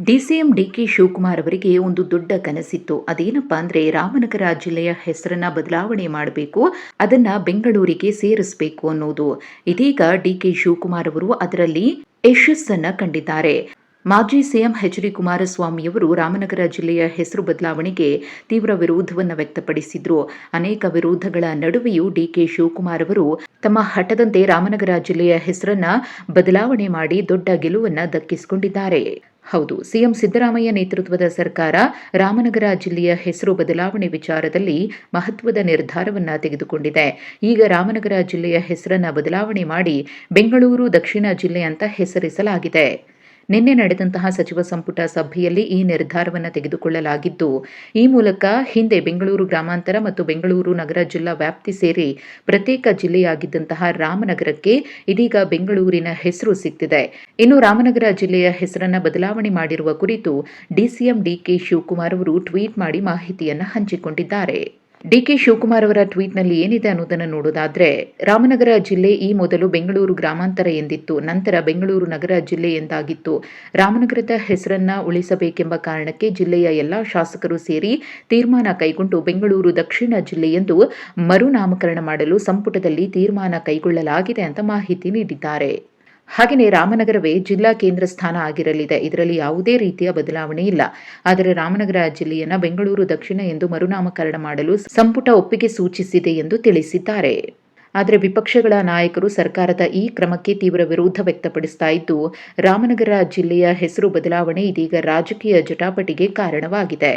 DCM DK Shivakumar ಅವರಿಗೆ ಒಂದು ದೊಡ್ಡ ಕನಸಿತ್ತು. ಅದೇನಪ್ಪ ಅಂದ್ರೆ ರಾಮನಗರ ಜಿಲ್ಲೆಯ ಹೆಸರನ್ನ ಬದಲಾವಣೆ ಮಾಡಬೇಕು, ಅದನ್ನ ಬೆಂಗಳೂರಿಗೆ ಸೇರಿಸಬೇಕು ಅನ್ನೋದು. ಇದೀಗ ಡಿಕೆ ಶಿವಕುಮಾರ್ ಅವರು ಅದರಲ್ಲಿ ಯಶಸ್ಸನ್ನ ಕಂಡಿದ್ದಾರೆ. ಮಾಜಿ ಸಿಎಂ ಎಚ್ ಡಿ ಕುಮಾರಸ್ವಾಮಿಯವರು ರಾಮನಗರ ಜಿಲ್ಲೆಯ ಹೆಸರು ಬದಲಾವಣೆಗೆ ತೀವ್ರ ವಿರೋಧವನ್ನು ವ್ಯಕ್ತಪಡಿಸಿದ್ರು. ಅನೇಕ ವಿರೋಧಗಳ ನಡುವೆಯೂ ಡಿಕೆ ಶಿವಕುಮಾರ್ ಅವರು ತಮ್ಮ ಹಠದಂತೆ ರಾಮನಗರ ಜಿಲ್ಲೆಯ ಹೆಸರನ್ನ ಬದಲಾವಣೆ ಮಾಡಿ ದೊಡ್ಡ ಗೆಲುವನ್ನು ದಕ್ಕಿಸಿಕೊಂಡಿದ್ದಾರೆ. ಹೌದು, ಸಿಎಂ ಸಿದ್ದರಾಮಯ್ಯ ನೇತೃತ್ವದ ಸರ್ಕಾರ ರಾಮನಗರ ಜಿಲ್ಲೆಯ ಹೆಸರು ಬದಲಾವಣೆ ವಿಚಾರದಲ್ಲಿ ಮಹತ್ವದ ನಿರ್ಧಾರವನ್ನ ತೆಗೆದುಕೊಂಡಿದೆ. ಈಗ ರಾಮನಗರ ಜಿಲ್ಲೆಯ ಹೆಸರನ್ನ ಬದಲಾವಣೆ ಮಾಡಿ ಬೆಂಗಳೂರು, ದಕ್ಷಿಣ ಜಿಲ್ಲೆ ಅಂತ ಹೆಸರಿಸಲಾಗಿದೆ. ನಿನ್ನೆ ನಡೆದಂತಹ ಸಚಿವ ಸಂಪುಟ ಸಭೆಯಲ್ಲಿ ಈ ನಿರ್ಧಾರವನ್ನು ತೆಗೆದುಕೊಳ್ಳಲಾಗಿದ್ದು, ಈ ಮೂಲಕ ಹಿಂದೆ ಬೆಂಗಳೂರು ಗ್ರಾಮಾಂತರ ಮತ್ತು ಬೆಂಗಳೂರು ನಗರ ಜಿಲ್ಲಾ ವ್ಯಾಪ್ತಿ ಸೇರಿ ಪ್ರತ್ಯೇಕ ಜಿಲ್ಲೆಯಾಗಿದ್ದಂತಹ ರಾಮನಗರಕ್ಕೆ ಇದೀಗ ಬೆಂಗಳೂರಿನ ಹೆಸರು ಸಿಗ್ತಿದೆ ಇನ್ನು ರಾಮನಗರ ಜಿಲ್ಲೆಯ ಹೆಸರನ್ನ ಬದಲಾವಣೆ ಮಾಡಿರುವ ಕುರಿತು ಡಿಸಿಎಂ ಡಿಕೆ ಶಿವಕುಮಾರ್ ಅವರು ಟ್ವೀಟ್ ಮಾಡಿ ಮಾಹಿತಿಯನ್ನು ಹಂಚಿಕೊಂಡಿದ್ದಾರೆ. ಡಿಕೆ ಶಿವಕುಮಾರ್ ಅವರ ಟ್ವೀಟ್ನಲ್ಲಿ ಏನಿದೆ ಅನ್ನೋದನ್ನು ನೋಡೋದಾದ್ರೆ, ರಾಮನಗರ ಜಿಲ್ಲೆ ಈ ಮೊದಲು ಬೆಂಗಳೂರು ಗ್ರಾಮಾಂತರ ಎಂದಿತ್ತು, ನಂತರ ಬೆಂಗಳೂರು ನಗರ ಜಿಲ್ಲೆ ಎಂದಾಗಿತ್ತು. ರಾಮನಗರದ ಹೆಸರನ್ನ ಉಳಿಸಬೇಕೆಂಬ ಕಾರಣಕ್ಕೆ ಜಿಲ್ಲೆಯ ಎಲ್ಲಾ ಶಾಸಕರು ಸೇರಿ ತೀರ್ಮಾನ ಕೈಗೊಂಡು ಬೆಂಗಳೂರು ದಕ್ಷಿಣ ಜಿಲ್ಲೆ ಎಂದು ಮರುನಾಮಕರಣ ಮಾಡಲು ಸಂಪುಟದಲ್ಲಿ ತೀರ್ಮಾನ ಕೈಗೊಳ್ಳಲಾಗಿದೆ ಅಂತ ಮಾಹಿತಿ ನೀಡಿದ್ದಾರೆ. ಹಾಗೆಯೇ ರಾಮನಗರವೇ ಜಿಲ್ಲಾ ಕೇಂದ್ರ ಸ್ಥಾನ ಆಗಿರಲಿದೆ. ಇದರಲ್ಲಿ ಯಾವುದೇ ರೀತಿಯ ಬದಲಾವಣೆ ಇಲ್ಲ. ಆದರೆ ರಾಮನಗರ ಜಿಲ್ಲೆಯನ್ನು ಬೆಂಗಳೂರು ದಕ್ಷಿಣ ಎಂದು ಮರುನಾಮಕರಣ ಮಾಡಲು ಸಂಪುಟ ಒಪ್ಪಿಗೆ ಸೂಚಿಸಿದೆ ಎಂದು ತಿಳಿಸಿದ್ದಾರೆ. ಆದರೆ ವಿಪಕ್ಷಗಳ ನಾಯಕರು ಸರ್ಕಾರದ ಈ ಕ್ರಮಕ್ಕೆ ತೀವ್ರ ವಿರೋಧ ವ್ಯಕ್ತಪಡಿಸ್ತಾ ಇದ್ದು, ರಾಮನಗರ ಜಿಲ್ಲೆಯ ಹೆಸರು ಬದಲಾವಣೆ ಇದೀಗ ರಾಜಕೀಯ ಜಟಾಪಟಿಗೆ ಕಾರಣವಾಗಿದೆ.